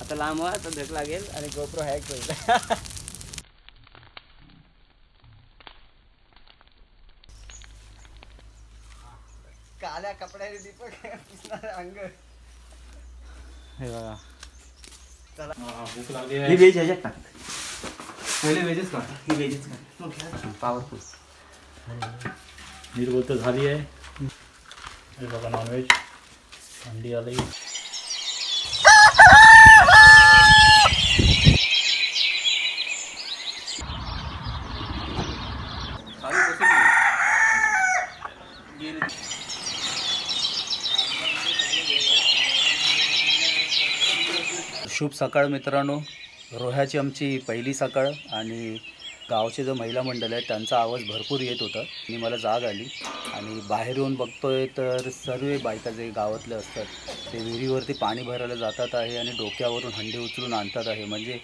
आता लांब व्हा तर धक लागेल आणि गोप्रो हॅक होईल. काल्या कपड्याने दीपक दिसणार अंग हे बघा. भूक लागली ही वेज ह्याच्यात टाक पहिले वेजेस का ही वेजच पॉवरफुल नीट बोलतो झाली आहे. हे बघा नॉनव्हेज अंडी आली. शुभ सकाळ मित्रांनो. रोह्याची आमची पहिली सकाळ आणि गावचे जे महिला मंडळ आहे त्यांचा आवाज भरपूर येत होता. आणि मला जाग आली. आणि बाहेर येऊन बघतोय तर सर्व बायका जे गावातले असतात ते विहिरीवरती पाणी भरायला जातात आहे आणि डोक्यावरून हंडी उचलून आणतात आहे. म्हणजे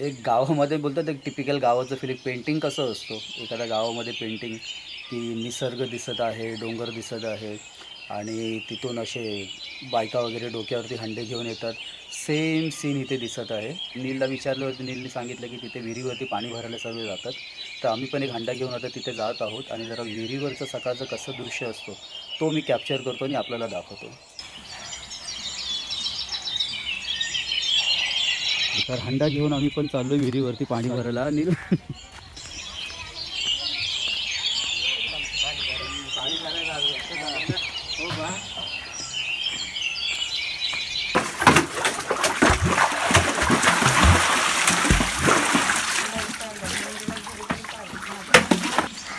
एक गावामध्ये बोलतात एक टिपिकल गावाचं फिलिंग पेंटिंग कसं असतो? एखाद्या गावामध्ये पेंटिंग की निसर्ग दिसत आहे डोंगर दिसत आहे. आणि तिथून असे बायका वगैरे डोक्यावरती हंडे घेऊन येतात. सेम सीन इथे दिसत आहे. नीलला विचारलं होतं नीलने सांगितलं की तिथे विहिरीवरती पाणी भरायला सगळे जातात. तर आम्ही पण एक हंडा घेऊन आता तिथे जात आहोत आणि जरा विहिरीवरचं सकाळचं कसं दृश्य असतो तो मी कॅप्चर करतो आणि आपल्याला दाखवतो. तर हंडा घेऊन आम्ही पण चाललो विहिरीवरती पाणी भरायला. आणि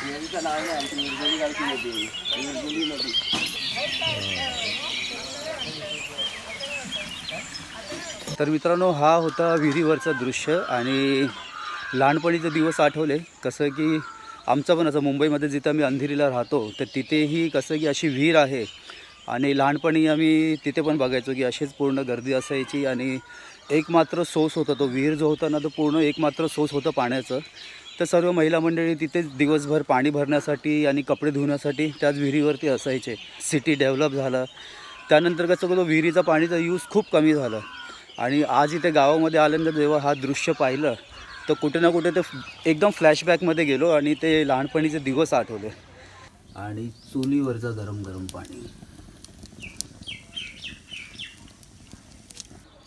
नदीचं नाव आहे आमची निर्जली गावची नदी निर्जली नदी तर मित्रांनो हा होता विहिरीवरचं दृश्य आणि लहानपणीचे दिवस आठवले. कसं की आमचं पण असं मुंबईमध्ये जिथं आम्ही अंधेरीला राहतो तर तिथेही कसं की अशी विहीर आहे. आणि लहानपणी आम्ही तिथे पण बघायचो की अशीच पूर्ण गर्दी असायची आणि एक मात्र सोस होता तो विहीर जो होता ना तो पूर्ण एक मात्र सोस होतं पाण्याचं. तर सर्व महिला मंडळी तिथेच दिवसभर पाणी भरण्यासाठी आणि कपडे धुण्यासाठी त्याच विहिरीवरती असायचे. सिटी डेव्हलप झालं. त्यानंतर कसं तो विहिरीचा पाणीचा यूज खूप कमी झाला. आणि आज इथे गावामध्ये आल्यानंतर जेव्हा हा दृश्य पाहिलं तर कुठे ना कुठे ते एकदम फ्लॅशबॅकमध्ये गेलो आणि ते लहानपणीचे दिवस आठवले. आणि चुलीवरचं गरम गरम पाणी.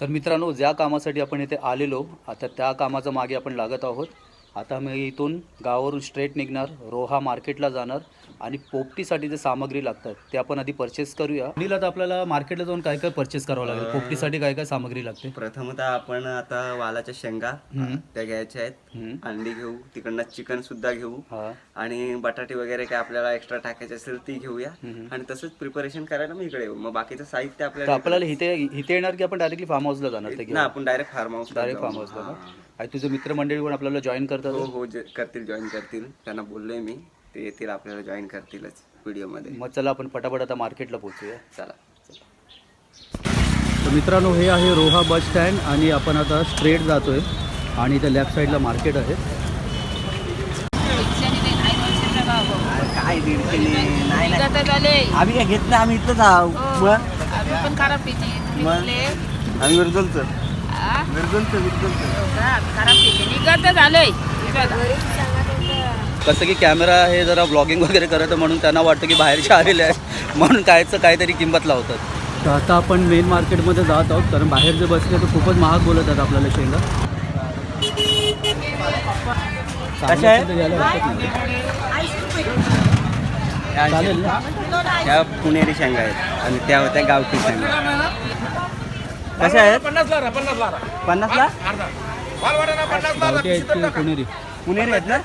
तर मित्रांनो ज्या कामासाठी आपण इथे आलेलो आता त्या कामाच्या मागे आपण लागत आहोत. आता मी इथून गावावरून स्ट्रेट निघणार रोहा मार्केटला जाणार आणि पोपटीसाठी जे सामग्री लागतात ते आपण आधी परचेस करूया. नील आता आपल्याला मार्केटला जाऊन काय काय परचेस करावं लागेल? पोपटीसाठी काय काय सामग्री लागते? प्रथमतः आपण आता वालाच्या शेंगा. त्या घ्यायच्या आहेत. अंडी घेऊ तिकडनं चिकन सुद्धा घेऊ. आणि बटाटे वगैरे काय आपल्याला एक्स्ट्रा टाकायचे असेल ती घेऊया. आणि तसंच प्रिपरेशन करायला मी इकडे येऊ. मग बाकीचं साहित्य आपल्याला आपल्याला इथे इथे येणार की आपण डायरेक्टली फार्म हाऊसला जाणार आपण direct farm house direct farm हाऊसला आणि तुझे मित्रमंडळी पण आपल्याला जॉईन करतात? हो हो जे करतील जॉईन करतील. त्यांना बोललोय मी. ते येतील आपल्याला जॉईन करतीलच व्हिडिओमध्ये. मग चला आपण पटापट आता मार्केटला पोहोचूया. चला. तर मित्रांनो हे आहे रोहा बस स्टँड आणि आपण आता स्ट्रेट जातोय. आणि इथे लेफ्ट साईडला मार्केट आहे. काय दीडशे नाही आम्ही काय घेत नाही आम्ही इथलंच आहोत हो. मग? आम्ही पण खराब पिते. मग? निघले आम्ही विरजलचं आ? खराब निघत कसं की कॅमेरा हे जरा ब्लॉगिंग वगैरे करत म्हणून त्यांना वाटतं की बाहेरचे आलेले आहे. म्हणून कायचं काहीतरी किंमत लावतात. तर आता आपण मेन मार्केटमध्ये जात आहोत कारण बाहेर जे बसले तर खूपच महाग बोलत आहेत आपल्याला शेंगा. ह्या पुणेरी शेंगा आहेत आणि त्या होत्या गावठी शेंगा. कशा आहेत? पन्नास की पुणेरी पुणेरी आहेत ना?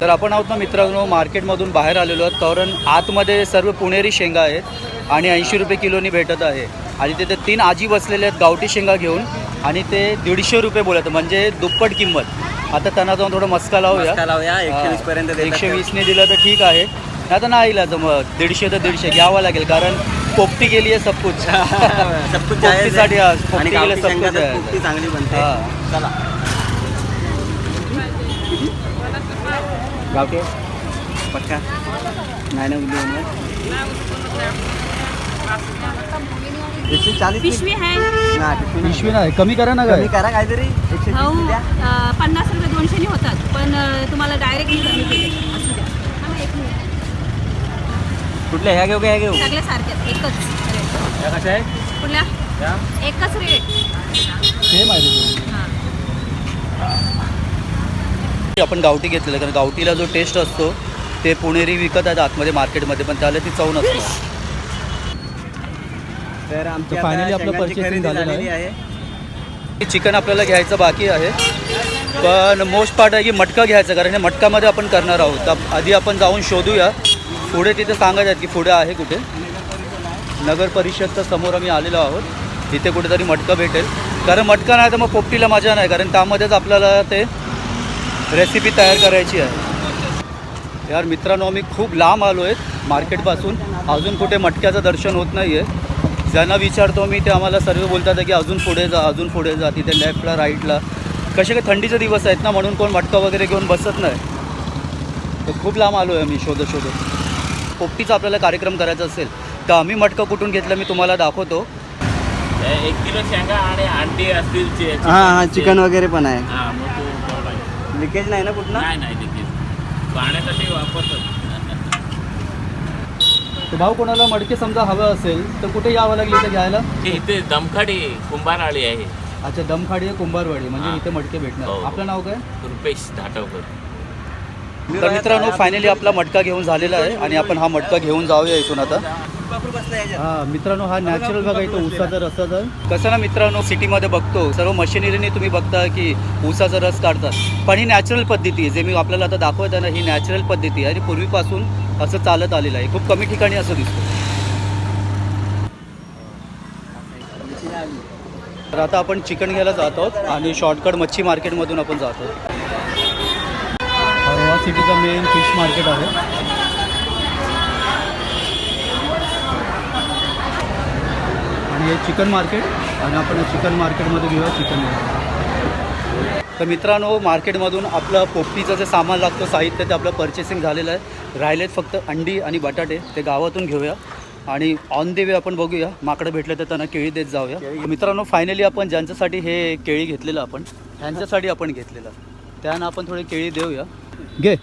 तर आपण आहोत ना मित्रांनो मार्केटमधून बाहेर आलेलो आहोत. कारण आतमध्ये सर्व पुणेरी शेंगा आहेत आणि ऐंशी रुपये किलोनी भेटत आहे. आणि तिथे तीन आजी बसलेले आहेत गावठी शेंगा घेऊन आणि ते दीडशे रुपये बोलत म्हणजे दुप्पट किंमत. आता त्यांना जाऊन थोडं मस्का लावूया. मस्का लावूया, 120 पर्यंत देतात एकशे. वीसने दिलं तर ठीक आहे. नाही तर नाही इलाज. मग दीडशे तर दीडशे घ्यावं लागेल. कारण पोपटी गेली आहे सब कुछ. सब कुछ पोपटीसाठी आहे. आज पोपटी गेलं सब कुछ पोपटी. चांगली बनते. हा. चला. गावठी? पक्का? नाही ना उद्या? एकशे चाळीस पिशवी आहे. नाही. पिशवी नाही कमी करा ना कमी करा काहीतरी. एकशे हो पन्नास रुपये दोनशेनी होतात पण तुम्हाला डायरेक्ट मी कमी केले असू द्या हा, एक मिनिट. कुठल्या? ह्या घेऊ का ह्या घेऊ? सगळे सारखे आहेत, एकच. रेट कशा कुठल्या? एकच रेट. सेम आहे आपण गावठी घेतलेलं कारण गावठीला जो टेस्ट असतो ते पुणेरी विकत आहेत आतमध्ये मार्केटमध्ये पण त्याला ती चव नसते. तर आमची तर आता finally आपलं शेंगांची purchasing खरेदी झालेलं झालेली आहे. आहे. चिकन आपल्याला घ्यायचं बाकी आहे. पण मोस्ट पार्ट आहे की मटका घ्यायचा कारण हे मटकामध्ये आपण करणार आहोत. तर आधी आपण जाऊन शोधूया. पुढे तिथे सांगत आहेत की पुढे आहे कुठे? नगर परिषदच्या समोर आम्ही आलेलो आहोत. तिथे कुठेतरी मटकं भेटेल. कारण मटका नाही तर मग पोपटीला मजा नाही. कारण त्यामध्येच आपल्याला ते रेसिपी तयार करायची आहे. यार मित्रांनो आम्ही खूप लांब आलो आहेत मार्केटपासून. अजून कुठे मटक्याचं दर्शन होत नाही आहे ज्यांना विचारतो मी ते आम्हाला सर्व बोलतात की अजून पुढे जा अजून पुढे जा तिथे लेफ्टला राईटला कसे काय थंडीचे दिवस आहेत ना म्हणून कोण मटका वगैरे घेऊन बसत नाही. तर खूप लांब आलो आहे आम्ही शोधत शोधत. पोपटीचा आपल्याला कार्यक्रम करायचा असेल तर आम्ही मटका कुठून घेतला मी तुम्हाला दाखवतो. एक किलो शेंगा आणि अंडी असतील हा हा चिकन वगैरे पण आहे. हा. लिकेज नाही ना कुठला नाही नाही देखील पाण्यासाठी वापरतात तर भाऊ कोणाला मडके समजा हवं असेल तर कुठे यावं लागली इथे घ्यायला? हे इथे दमखाडी कुंभारआळी आहे. अच्छा दमखाडी आहे कुंभारवाडी म्हणजे हां. इथे मडके भेटणार. हो. आपलं नाव काय? रुपेश धाटवकर. तर मित्रांनो फायनली आपला मटका घेऊन झालेला आहे आणि आपण हा मटका घेऊन जाऊया इथून आता. हा मित्रांनो हा नॅचरल बघा इथं ऊसाचा रसाचा कसं ना मित्रांनो सिटीमध्ये बघतो सर्व मशिनरीने तुम्ही बघता की ऊसाचा रस काढतात. पण ही नॅचरल पद्धती आहे जे मी आपल्याला आता दाखवत आहे ना ही नॅचरल पद्धती आहे. आणि पूर्वीपासून असं चालत आलेलं आहे. खूप कमी ठिकाणी असं दिसतं. तर आता आपण चिकन घ्यायला जात आहोत आणि शॉर्टकट मच्छी मार्केटमधून आपण जात सिटीचा मेन फिश मार्केट आहे. आणि हे चिकन मार्केट आणि आपण चिकन मार्केटमध्ये घेऊया चिकन तर मित्रांनो मार्केटमधून आपलं पोपटीचं जे सामान लागतं साहित्य ते आपलं पर्चेसिंग झालेलं आहे. राहिलेत फक्त अंडी आणि बटाटे ते गावातून घेऊया. आणि ऑन द वे आपण बघूया माकडं भेटलं तर त्यांना केळी देत जाऊया. मित्रांनो फायनली आपण ज्यांच्यासाठी हे केळी घेतलेलं आपण ह्यांच्यासाठी आपण घेतलेलं. त्यांना आपण थोडी केळी देऊया. घे.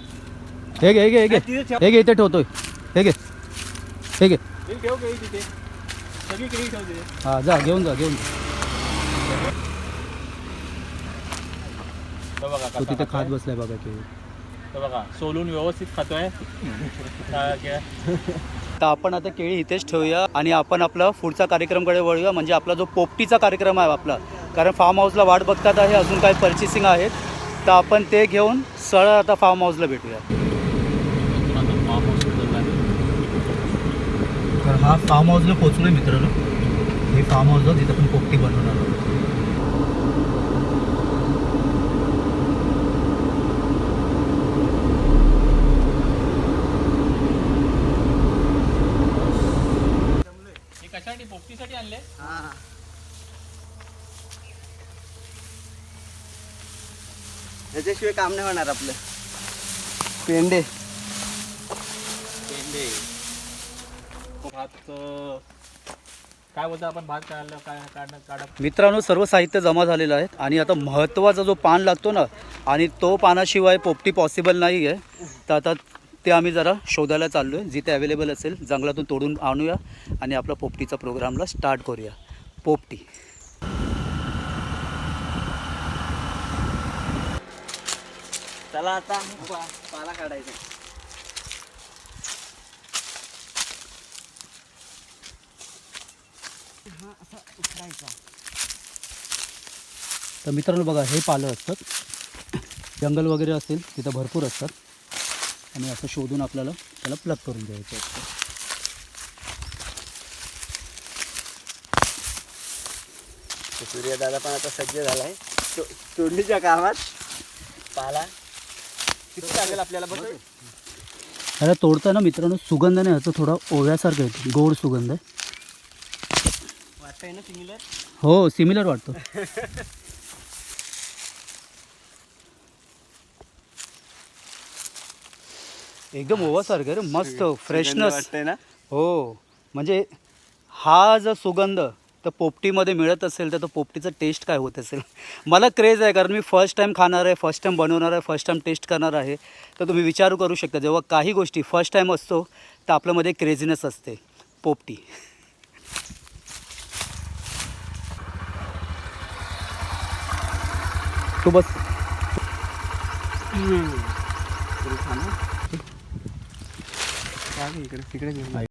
हे घे हे घे हे घे. हे घे इथे ठेवतोय. हे घे. हे घे. हां जा घेऊन जा घेऊन जा. तो बघा तो कसा तिथे खातोय. खात बसलाय बघा तो बघा सोलून व्यवस्थित खातोय. काय? तर आपण आता केळी इथेच ठेवूया आणि आपण आपला पुढचा कार्यक्रमकडे वळूया. म्हणजे आपला जो पोपटीचा कार्यक्रम आहे आपला. कारण फार्म हाऊसला वाट बघतात आहे अजून काही पर्चेसिंग आहेत. तर आपण ते घेऊन सरळ आता फार्म हाऊसला भेटूया आहे. तर हा फार्म हाऊसला पोचलोय मित्रांनो. हे फार्म हाऊस जिथं आपण पोपटी बनवणार आहोत. हे कशासाठी? पोपटीसाठी आणले? याच्याशिवाय काम नाही होणार आपलं. पेंडे. पेंडे. भात काय बोलतो आपण? भात काढलं काय काढणं मित्रांनो सर्व साहित्य जमा झालेलं आहे आणि आता महत्त्वाचा जो पान लागतो ना आणि तो पानाशिवाय पोपटी पॉसिबल नाही आहे. तर आता ते आम्ही जरा शोधायला चाललो आहे जिथे अवेलेबल असेल जंगलातून तोडून आणूया आणि आपला पोपटीचा प्रोग्रामला स्टार्ट करूया. पोपटी. चला आता पाला काढायचा. तर मित्रांनो बघा हे पालं असतात. जंगल वगैरे असेल तिथं भरपूर असतात. आणि असं शोधून आपल्याला त्याला प्लग करून द्यायचं असतं. सूर्यदादा पण आता सज्ज झालाय. तो- तोडणीच्या कामात पाला किती लागेल आपल्याला बघ तोडताना मित्रांनो सुगंधाने ह्याचं थोडा ओव्यासारखं येतो गोड सुगंध आहे. वाटतंय ना सिमिलर हो सिमिलर वाटतो. एकदम ओवासारखं रे मस्त फ्रेशनेस वाटतंय ना? हो म्हणजे हा जर सुगंध तर पोपटीमध्ये मिळत असेल तर तो पोपटीचं टेस्ट काय होत असेल? मला क्रेज आहे कारण मी फर्स्ट टाईम खाणार आहे फर्स्ट टाईम बनवणार आहे फर्स्ट टाईम टेस्ट करणार आहे. तर तुम्ही विचारू करू शकता जेव्हा काही गोष्टी फर्स्ट टाईम असतो तर आपल्यामध्ये क्रेझीनेस असते. पोपटी. तू बस. इकडे? तिकडे